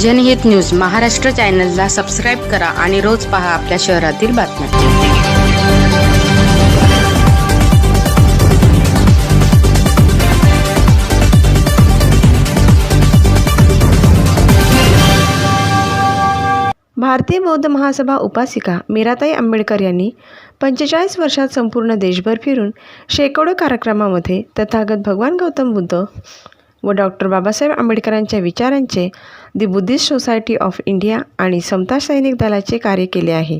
जनहित न्यूज महाराष्ट्र चॅनलला सबस्क्राईब करा आणि रोज पहा आपल्या शहरातील बातम्या. भारतीय बौद्ध महासभा उपासिका मीराताई आंबेडकर यांनी पंचेचाळीस वर्षात संपूर्ण देशभर फिरून शेकडो कार्यक्रमामध्ये तथागत भगवान गौतम बुद्ध व डॉक्टर बाबासाहेब आंबेडकरांच्या विचारांचे the Buddhist society of India आणि समता सैनिक दलाचे कार्य केले आहे.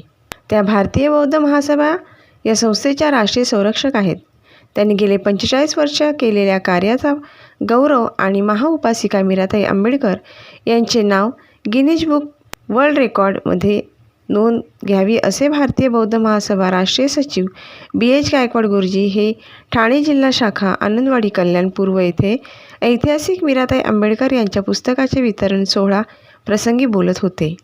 त्या भारतीय बौद्ध महासभा या संस्थेच्या राष्ट्रीय संरक्षक आहेत. त्यांनी गेले पंचेचाळीस वर्ष केलेल्या कार्याचा गौरव आणि महाउपासिका मीराताई आंबेडकर यांचे नाव गिनीज बुक वर्ल्ड रेकॉर्डमध्ये नोंद घ्यावी असे भारतीय बौद्ध महासभा राष्ट्रीय सचिव बी एच गायकवाड गुरुजी हे ठाणे जिल्हा शाखा आनंदवाडी कल्याण पूर्व येथे ऐतिहासिक मीराताई आंबेडकर यांच्या पुस्तकाचे वितरण सोहळा प्रसंगी बोलत होते.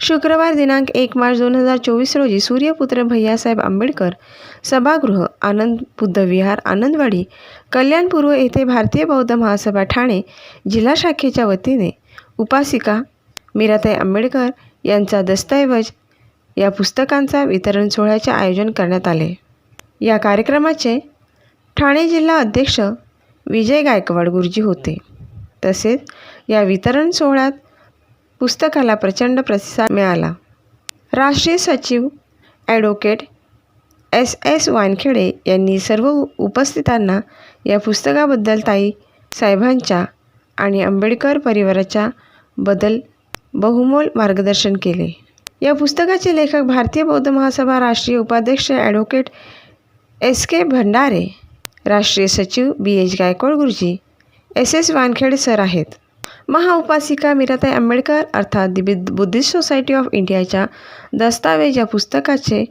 शुक्रवार दिनांक एक मार्च दोन हजार चोवीस रोजी सूर्यपुत्र भैयासाहेब आंबेडकर सभागृह आनंद बुद्ध विहार आनंदवाडी कल्याणपूर्व येथे भारतीय बौद्ध महासभा ठाणे जिल्हा शाखेच्या वतीने उपासिका मीराताई आंबेडकर यांचा दस्तऐवज या पुस्तकांचा वितरण सोहळ्याचे आयोजन करण्यात आले. या कार्यक्रमाचे ठाणे जिल्हा अध्यक्ष विजय गायकवाड गुरुजी होते. तसेच या वितरण सोहळ्यात पुस्तकाला प्रचंड प्रतिसाद मिळाला. राष्ट्रीय सचिव ॲडव्होकेट एस एस वानखेडे यांनी सर्व उपस्थितांना या पुस्तकाबद्दल ताई साहेबांच्या आणि आंबेडकर परिवाराच्या बद्दल बहुमोल मार्गदर्शन केले. या पुस्तकाचे लेखक भारतीय बौद्ध महासभा राष्ट्रीय उपाध्यक्ष ॲडव्होकेट एस के भंडारे राष्ट्रीय सचिव बी एच गायकवाड गुरुजी एस एस वानखेडे सर आहेत. महाउपासिका मीराताई आंबेडकर अर्थात दि बुद्धिस्ट सोसायटी ऑफ इंडियाच्या दस्तावेज या पुस्तकाचे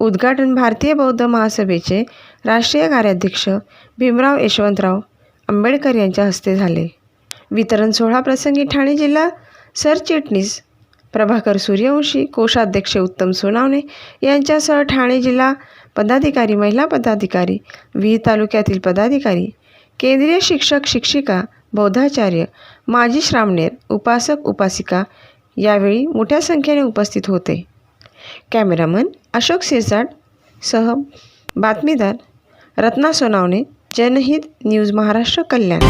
उद्घाटन भारतीय बौद्ध महासभेचे राष्ट्रीय कार्याध्यक्ष भीमराव यशवंतराव आंबेडकर यांच्या हस्ते झाले. वितरण सोहळा प्रसंगी ठाणे जिल्हा सरचिटणीस प्रभाकर सूर्यवंशी कोषाध्यक्ष उत्तम सोनावणे यांच्यासह ठाणे जिल्हा पदाधिकारी महिला पदाधिकारी वी तालुक्यातील पदाधिकारी केंद्रीय शिक्षक शिक्षिका बौद्धाचार्य माजी श्रामणेर उपासक उपासिका यावेळी मोठ्या संख्येने उपस्थित होते. कॅमेरामन अशोक सिरसाट सह बातमीदार रत्ना सोनावणे जनहित न्यूज महाराष्ट्र कल्याण.